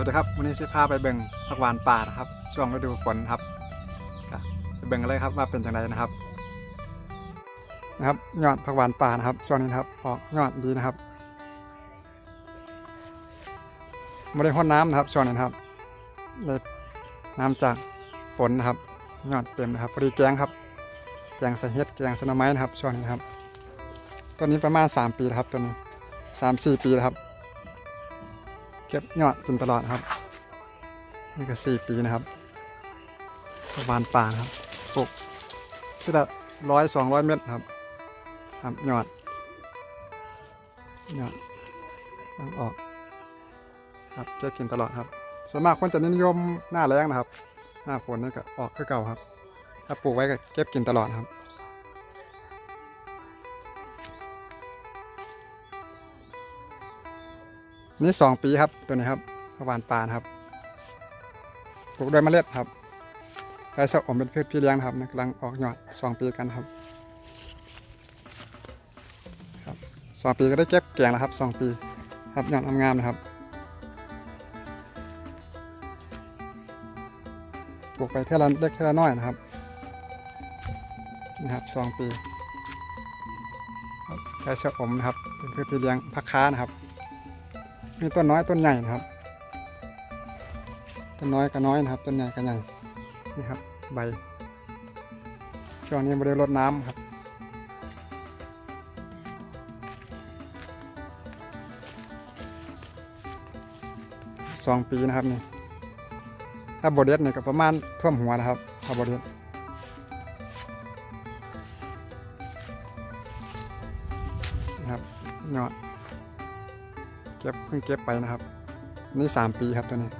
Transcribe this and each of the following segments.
วัสดีครับวันนี้สิพาไปเบ่งผักหวานป่านะครับ ช่วงฤดูฝนครับก็ไปเบ่งกันเลยครับว่าเป็นอย่างไรนะครับ นะครับยอดผักหวานป่านะครับช่วงนี้นะครับออกยอดดีนะครับไม่ได้พ่นน้ำนะครับช่วงนี้นครับเลยน้ำจากฝนนะครับยอดเต็มนะครับพอดีแกงครับแกงใส่เห็ดแกงสนไม้นะครับช่วงนี้นครับต้นนี้ประมาณ 3 ปีครับต้นนี้สามสี่ปีแล้วครับ เก็บยอดจนตลอดครับ นี่ก็สี่ปีนะครับประมาณป่านครับปลูกที่ละร้อยสองร้อยเมตรครับครับยอดยอดต้องออก ครับเก็บกินตลอดครับ ส่วนมากคนจะนิยมหน้าแล้งนะครับ หน้าฝนนี่ก็ออกคือเก่าครับ ถ้าปลูกไว้ก็เก็บกินตลอดครับ นี่สองปีครับตัวนี้ครับพวานปานครับปลูกด้วยเมล็ดครับใช้สะอมเป็นพืชพี่เลี้ยงครับกำลังออกยอดสองปีกันครับครับสองปีก็ได้เก็บแกงแล้วครับสองปี ครับยอดงามๆนะครับปลูกไปเท่าเล็กเท่าน้อยนะครับนะครับสองปีครับใช้สะอมนะครับเป็นพืชพี่เลี้ยงพักค้านะครับ มีต้นน้อยต้นใหญ่นะครับ ต้นน้อยก็น้อยนะครับ ต้นใหญ่ก็ใหญ่นี่ครับ ใบ ช่วงนี้ไม่ได้รดน้ำครับสองปีนะครับนี่ถ้าบดเด็ดเนี่ยก็ประมาณท่วมหัวนะครับถ้าบดเด็ดนะครับยอด เก็บเพิ่งเก็บไปนะครับ นี่สามปีครับตัวนี้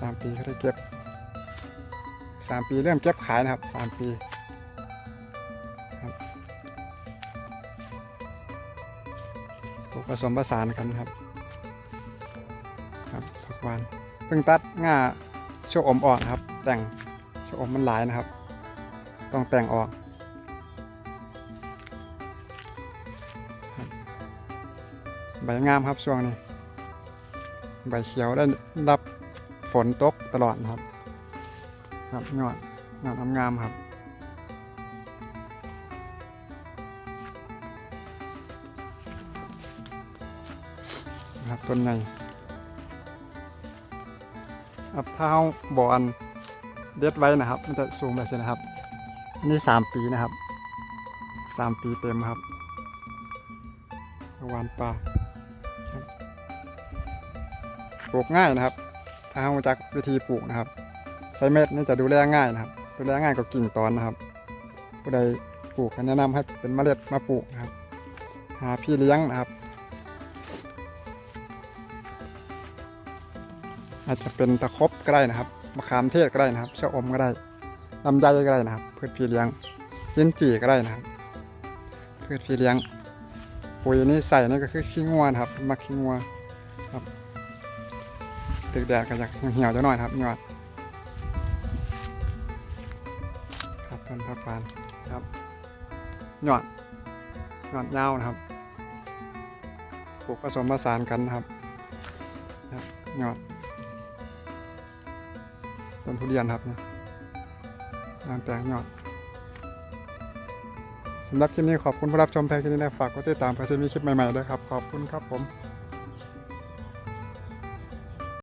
สามปีเขาได้เก็บสามปีเริ่มเก็บขายนะครับสามปีครับปลูกผสมผสานกันครับ ครับผักหวานเพิ่งตัดง่าโชะอมอ่อนครับ แต่งโชะอมมันหลายนะครับ ต้องแต่งออก ใบงามครับช่วงนี้ ใบเขียวได้รับฝนตกตลอดครับครับยอดยอดงามครับนะครับต้นใหญ่ครับถ้าเอาบ่อนเด็ดไว้นะครับ มันจะสูงแบบนี้นะครับอันนี้สามปีนะครับสามปีเต็มครับวานปลา ลูกง่ายนะครับ ถ้าเราจากวิธีปลูกนะครับใช้เม็ดนี่จะดูแลง่ายนะครับ ดูแลง่ายกว่ากิ่งตอนนะครับ ผู้ใดปลูกแนะนำให้เป็นเมล็ดมาปลูกนะครับ หาพี่เลี้ยงนะครับ อาจจะเป็นตะครบก็ได้นะครับมะขามเทศก็ได้นะครับชะอมก็ได้ลำไยก็ได้นะครับพืชพี่เลี้ยงลิ้นจี่ก็ได้นะครับพืชพี่เลี้ยงปุ๋ยนี่ใส่นี่ก็คือขี้งัวนะครับมักขี้งัวครับ ตึกแดดก็จะเหี่ยวจะหน่อยครับยอดครับต้นพักฟานครับยอดยอดยาวนะครับปลูกผสมผสานกันนะครับครับยอดต้นทุเรียนครับเนี่ยงานแปลงยอดสำหรับคลิปนี้ขอบคุณผู้รับชมเพียงแค่นี้นะฝากกดติดตามเพื่อจะมีคลิปใหม่ๆด้วยครับ ขอบคุณครับผม